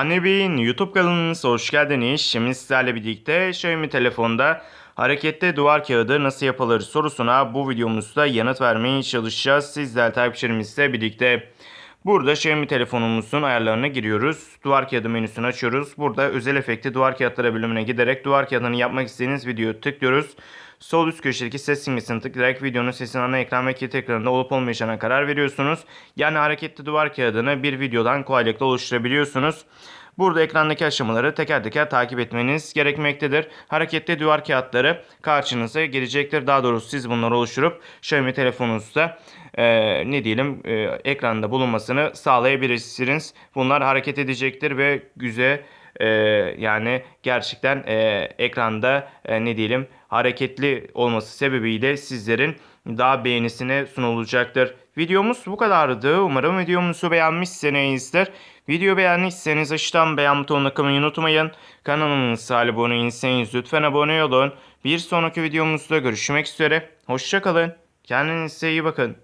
Anne Bey'in YouTube kanalınıza hoş geldiniz. Şimdi sizlerle birlikte Xiaomi telefonda hareketli duvar kağıdı nasıl yapılır sorusuna bu videomuzda yanıt vermeye çalışacağız. Sizler takipçilerimizle birlikte. Burada Xiaomi telefonumuzun ayarlarına giriyoruz. Duvar kağıdı menüsünü açıyoruz. Burada özel efekti duvar kağıtları bölümüne giderek duvar kağıdını yapmak istediğiniz videoyu tıklıyoruz. Sol üst köşedeki ses simgesini tıklayarak videonun sesinin ana ekran ve kilit ekranında olup olmayacağına karar veriyorsunuz. Yani hareketli duvar kağıdını bir videodan kolaylıkla oluşturabiliyorsunuz. Burada ekrandaki aşamaları teker teker takip etmeniz gerekmektedir. Hareketli duvar kağıtları karşınıza gelecektir. Daha doğrusu siz bunları oluşturup Xiaomi telefonunuzda e, ne diyelim e, ekranda bulunmasını sağlayabilirsiniz. Bunlar hareket edecektir ve güzel e, yani gerçekten e, ekranda e, ne diyelim hareketli olması sebebiyle sizlerin daha beğenisine sunulacaktır. Videomuz bu kadardı. Umarım videomuzu beğenmişsinizdir. Video beğendiyseniz aşağıdan beğen butonuna kılmayı unutmayın. Kanalımıza abone değilseniz lütfen abone olun. Bir sonraki videomuzda görüşmek üzere. Hoşçakalın. Kendinize iyi bakın.